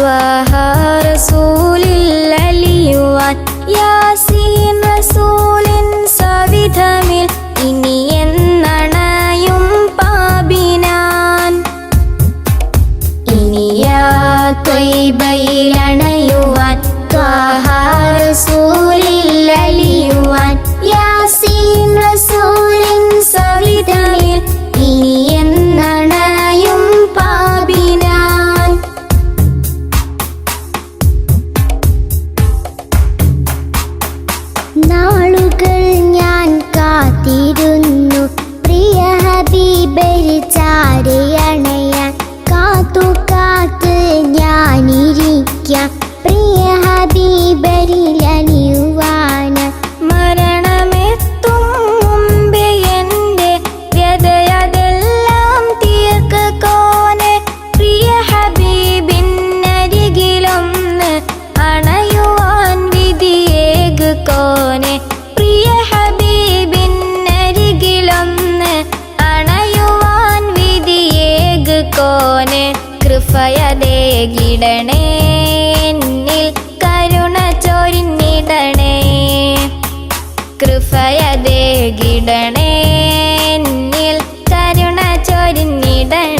സ്വാഹ റസൂലിൽ അലിയുവാൻ യാസീൻ റസൂലിൻ സവിധമിൽ ഇനി പോനെ കൃപയതേകിടണേ എന്നിൽ കരുണ ചൊരിഞ്ഞിടണേ. കൃപയതേകിടണേ എന്നിൽ കരുണ ചൊരിന്നിടണേ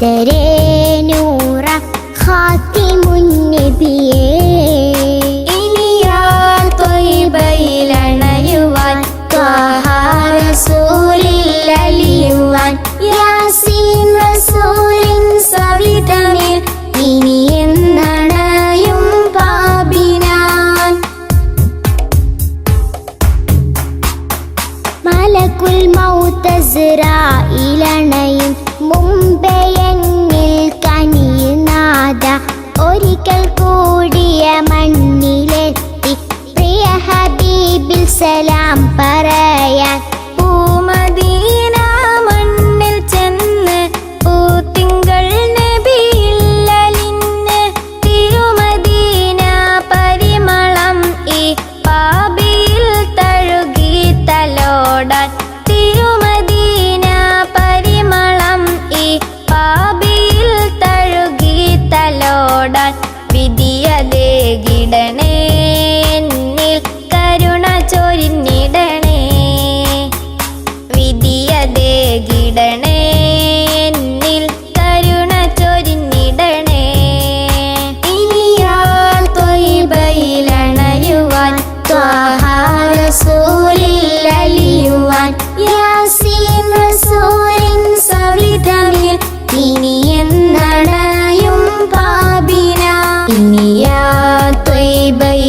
ഹൈദരേ നൂറ ഹാത്തിമുന്നബിയേ. ഇനിയാൽ തൊയ്ബയിലണയുവാൻ ൂലിയുവാൻ യാസീൻ റസൂലിൻ സവിതമിൽ ഇനി എന്നണയും പാപിനാൻ. മലക്കുൽ മൗത്തസറ ഇലണയും മുമ്പ് селян. பை